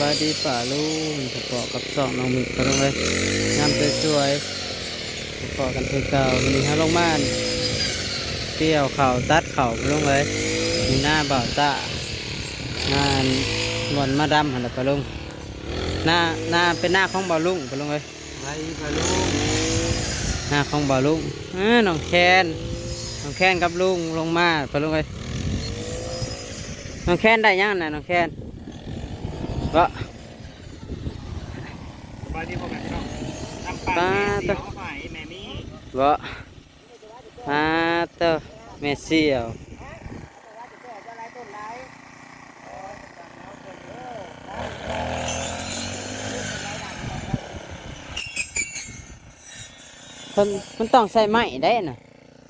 บายดีป่าลุงประกอกับสองน้องมิกก็ลงเลยงามสวยๆประกอกันคือเก่าวันนี้ฮะลงมาเกี่ยวเข่าตัดเข่าไปลงเลยมีหน้าบ่าวตางานนวลมาดำหันละไปลงหน้าหน้าเป็นหน้าของบ่าวลุงไปลงเลยไปไปลุงหน้าของบ่าวลุงเออน้องแคนน้องแคนกับลุงลงมาไปลงเลยน้องแคนได้ยังน่ะน้องแคน ก็สบายดีพ่อแม่พี่น้องทำปลาแม่เสียวหอยแม่มี่บ่มาเตอเมสซี่เอามันมันต้องใส่ไม้ได้น่ะ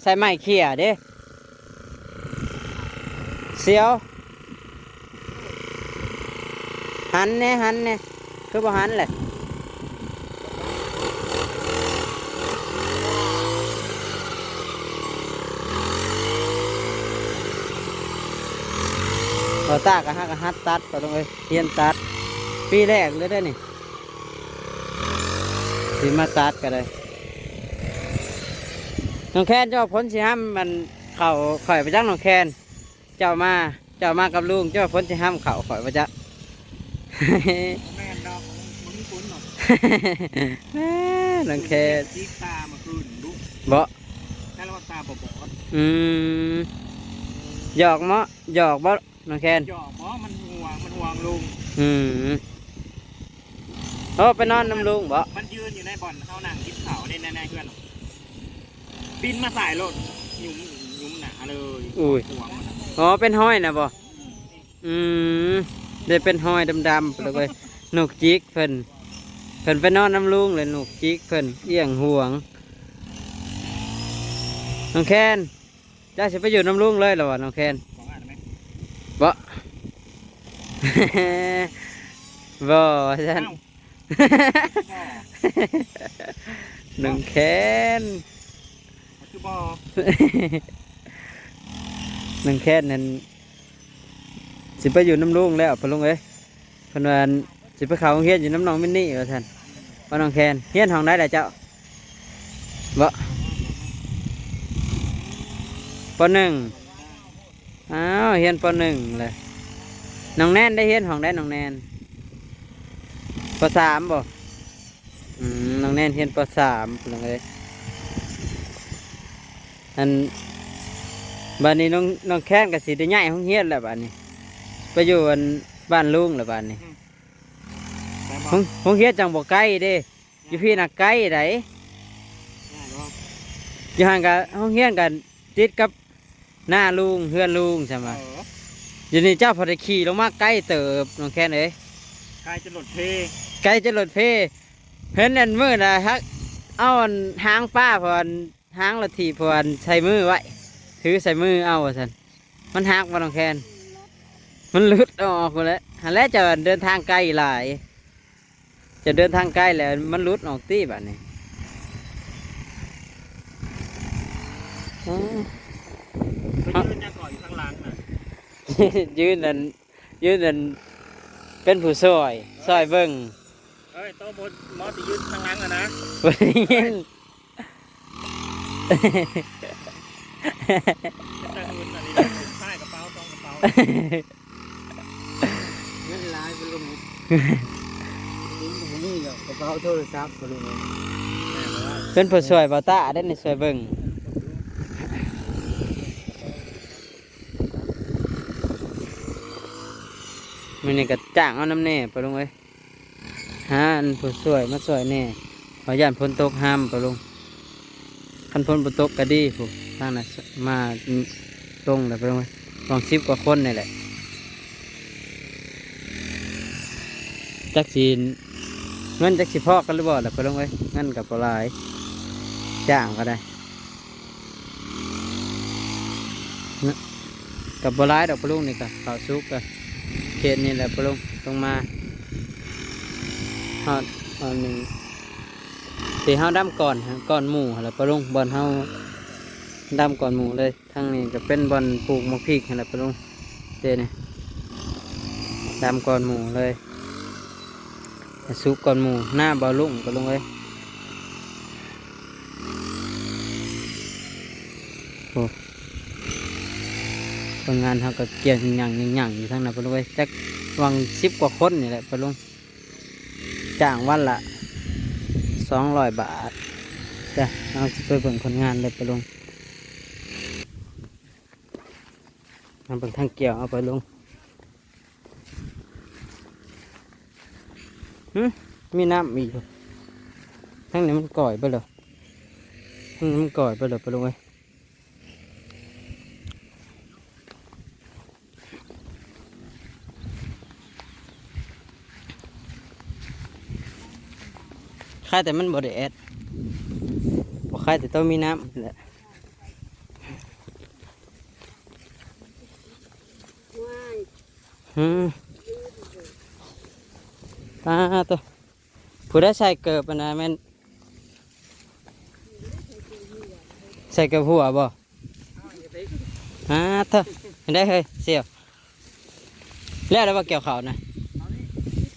ใส่ไม้เขี่ยเด้เสียว หั นแน่หันแน่คือบ่หันแหละพอตากะฮักะฮัดตัดก็ต้องไปเรียนตัด ปีแรกเลยได้นี่สิมาตัดก็ได้น้องแคนเจ้าพ้นสิห้ามมันเข่าข่อยไปจังน้องแคน เจ้ามา เจ้ามากับลุงเจ้าพ้นสิห้ามเข่าข่อยไปจัก แม่นดอกมึงคุ้นหรอกแม่น้องแคนจีตามื่อคืนลูกบ่แค่เราตาบอดอืมหยอกเมาะหยอกบ่น้องแคนหยอกเพราะมันห่วงมันห่วงลุงอืมโอ้ไปนอนน้ำลุงบ่มันยืนอยู่ในบ่อนเขานั่งกินเขาในในเพื่อนบินมาสายรถยุ่มยุ่มหนาเลยอุ้ยห่วงอ๋อเป็นห้อยนะบ่อืม ได้เป็นห้อยดำๆไปเลยหนุกจิกเพิ่นเพิ่นไปนอนน้ำลุงเลยหนุกจิกเพิ่นเอี่ยงห่วงน้องแคนจ้าสิไปอยู่น้ำลุงเลยเหรอวะน้องแคนบอกอ่านไหมบ่บ่ฉันเอ้าน้องแคนคือบอน้องแคนนั่น สิไปอยู่น้ำลุงแล้วพะลุงเอ้ยพนว่าสิไปเขาเรียนอยู่น้ำหนองมินนี่ว่าท่านว่าน้องแคนเฮียนห้องได้แหละเจ้าบ่ปหนึ่งอ้าวเฮียนปหนึ่งเลยน้องแนนได้เฮียนห้องได้น้องแนนปสามบ่อืมน้องแนนเฮียนปสามพะลุงเอ้ยอันบ้านนี้น้องน้องแค้นกับสีได้ใหญ่ห้องเฮียนแล้วบ้านนี้ ไปอยู่อันบ้านลุงแล้วบ้านนี้แต่บอห้องห้องเฮียนจังบ่ใกล้เด้อยู่พี่นักไกลไดอยู่ห่างกับห้องเฮียนกันติดกับหน้าลุงเฮือนลุงใช่ไหมเอออยู่นี่เจ้าพอได้ขี่ลงมาใกล้เติบน้องแค้นเอ้ยใครจะหลดเพใกล้จะหลดเพเห็นอันมือนะฮักเอาอันหางป้าพอนหางละทีพอนใส่มือไว้ถือใส่มือเอาว่าซั่นมันหักมาน้องแค้น มันหลุดออกหมดแล้วหันแล้วจะเดินทางไกลหลาย จะเดินทางไกลแล้ว มันหลุดออกตีแบบนี้อ๋อไปยืนยังก่อนอยู่ข้างหลังน่ะยืนนั่นยืนนั่นเป็นผู้ซอยซอยเบิ้งเฮ้ยโต๊ะบนมอสยืนข้างหลังอะนะบ่ได้ยินแต่เงินอันนี้นะใช่กระเป๋าสองกระเป๋าเงิน ลุงนี่กระเป๋าโทรศัพท์เป็นลุงเป็นผู้ซอยบ่าตาได้ในซอยเบิ้งมันนี่ก็จ้างเอาน้ำแน่ไปลุงเอ้ยหาอันผู้สวยมาสวยแน่ขอย่านพ้นตกห้ามไปลุงคันพ้นบนตกก็ดีผู้ทางนั้นมาตรงแล้วไปลุงเอ้ยลองสิบกว่าคนนี่แหละ จักสีเงินจักสีพอกกันหรือเปล่าล่ะไปลงเอ้ยเงินกับปลายจ้างก็ได้กับปลายดอกปลุงนี่ก็ข้าวซุกก็เขตนี่แหละปลุงตรงมาฮอดอันหนึ่งสีเฮาดำก่อนก่อนหมู่หั่นแหละปลุงบอลเฮาดำก่อนหมู่เลยทางนี้ก็เป็นบอลปลูกมะพริกหั่นแหละปลุงเจนี่ดำก่อนหมู่เลย สุกก่อนหมูหน้าเบาลุ่งก็ลงไว้โอ้คนงานเขาก็เกี่ยงหยั่งหยั่งอยู่ทั้งนั้นไปลงไว้จักวังสิบกว่าคนนี่แหละไปลงจ้างวันละสองร้อยบาทจ้ะเอาไปเบิ่งคนงานเลยไปลงเอาเบิ่งทางเกี่ยวเอาไปลง มีน้ำอีกอยู่ทั้งนี้มันก่อยไปเลยทั้งนี้มันก่อยไปเลยไปลงไว้ค่ายแต่มันบไดแอดบอกค่ายแต่ต้องมีน้ำแหละอืม ตาตัวผู้ได้ใส่เกิบอันนะแม่นใส่เกิบหัวบ่อ่าเถอะเห็นได้เฮ้ยเสียวแล้วแล้วว่าเกี่ยวเขานะ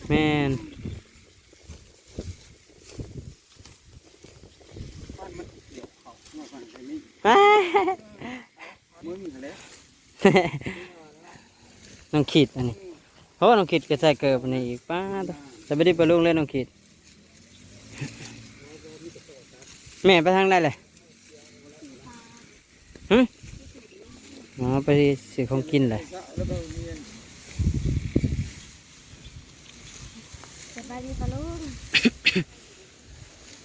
แม่นอ้ามือมีเลยน้องขีดอันนี้เพราะว่าน้องขีดก็ใส่เกิบอันนี้อีกป้าตัว จะไม่ได้ไปลุงเลยน้องขีด แม่ไปทางไหนเลยหึอ๋อไปซื้อของกินเลยสบายดีปะลุง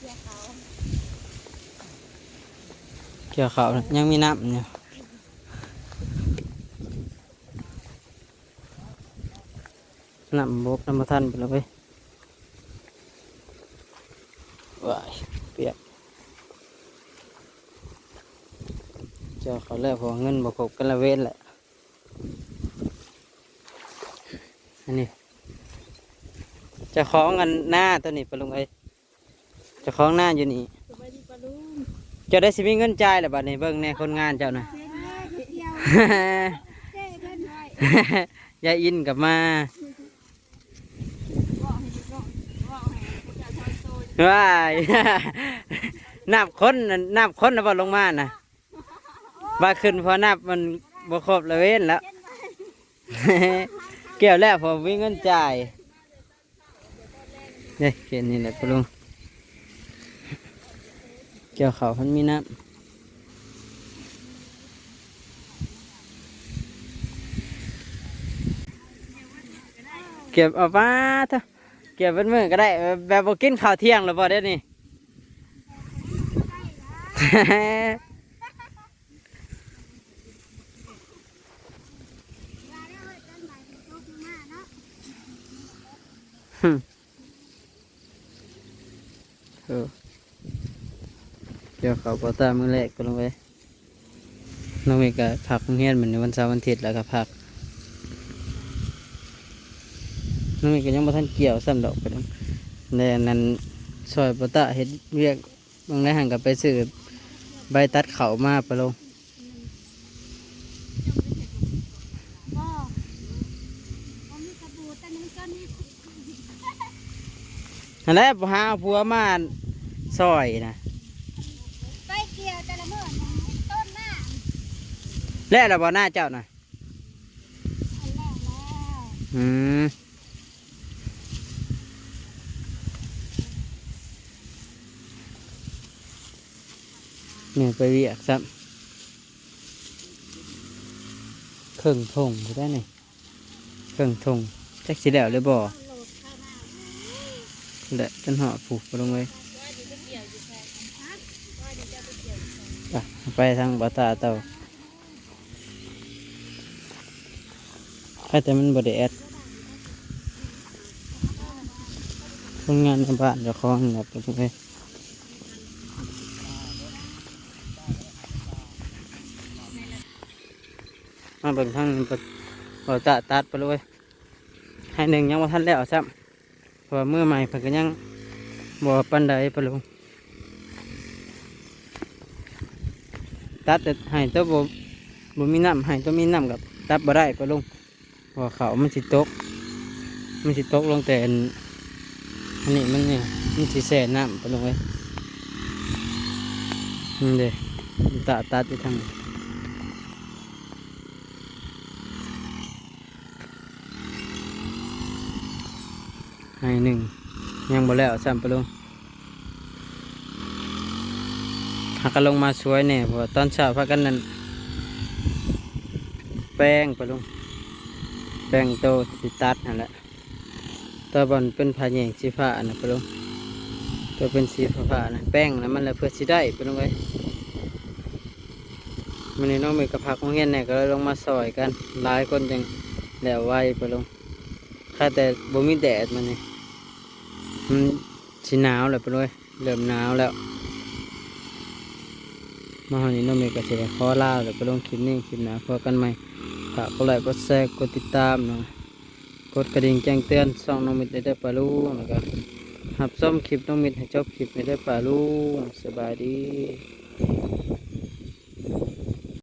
เกี่ยวเขาเกี่ยวเขาวน่ะยังมีน้ำอยู่น้ำบกน้ำมาทันไปแล้วเว้ยว้ายเปียกเจ้าเขาแล้วพอเงินบกบกันละเว้นแหละอันนี้จะคล้องกันหน้าตัวนี้ปลงไอ้จะคล้องหน้าอยู่นี่สบายดีปะได้สิมีเงินจ่ายแล้วบัดนี้เบิ่งในคนงานเจ้านะเจ๊แม่เดียายอินกลับมาว้ายนับคนนับคนนะบ่ลงมานะ ว่าขึ้นพอนับมันบ่ครบละเว้นแล้ว เกี่ยวแล้วพอมีเงินจ่ายเด้เขียนนี่แหละปะลุงเกี่ยวเขาวมันมีน้ำเก็บเอาป้าเถอะเก็บเป็นมือก็ได้ แบบบกินข้าวเที่ยงหรือบ่ได้นี่ เออเกี่ยวเขาวปอตามือแรกก็ลงไปน้องเมกก็พักโรงเรียนเหมือนในวันเสาร์วันอาทิตย์แล้วก็พักน้องเมกก็ยังบ่ทันเกี่ยวซ้ำดอกไปนำในอันนั้นซอยปอตาเฮ็ดเวียกบางได้หันกับไปซื้อใบตัดเขาวมาไปลง ก็ผมมีกระบูแต่ นึงก็นี่อันแรกหาผัวมาซอยนะไปเกี่ยวแต่ละมื้อต้นหน้าแล้วเราบ่หน้าเจ้านะอันแรกแล้วอืมเนี่ยไปเวียกซ้ำเครื่องทงก็ได้นี่เครื่องทงจักสิแล้วเลยบ่ โหลดเข้ามา เดะจนหอผูกไปลงไว้ว่าอยู่จะเกี่ยไปไปทางบ่อตาเต่าใครแต่มันบ่ได้แอดคนงานในบ้านจ้าของนี่แหละไปลงไว้มาเบิ่งทางบ่อตาตัดไปเลยให้หนึ่งยังบ่ทันแล้วซ้ำ เพราะว่ามือใหม่เพิ่นก็ยังบ่ปันใดไปลงตัดแต่ให้ตัวบ่บ่มีน้ำให้ตัวมีน้ำกับตัดบ่ได้ปะลุงเพราะเขามันสิตกมันสิตกลงแต่อันนี้มันเนี่ยมันสีแส่น้ำไปลงไว้นี่เด้มันตาตัดอยู่ทางนี้ ให้หนึ่งยังบ่แล้วซ้ำไปลงหากลงมาสวยเนี่ยเพราะตอนเช้าพากันนั้นแป้งไปลงแป้งโตสิตัดนั่นแหละตัวบอลเป็นผ้าแยงสีฟ้านะไปลงตัวเป็นสีฟ้าๆนะแป้งนะมันเละเพื่อสีได้ไปลงไว้มันนี่น้องมย์กับพักโรงเรียเนี่ยก็เลยลงมาซอยกันหลายคนจังแล้วไวไปลงค่าแต่บ่มีแดดมันนี่ มันสีหนาวแล้วไปเลยเริ่มหนาวแล้ว มาหานี้น้องเมย์ก็จะได้ขอลาแล้วไปลงคลิปนี้คลิปหน้าพอกันใหม่ฝากกดไลค์กดแชร์กดติดตามเนาะกดกระดิ่งแจ้งเตือนส่องน้องมิตรได้ปลาลูกแล้วก็หับส้มคลิปน้องมิตรให้จบคลิปไม่ได้ปลาลูกสบายดี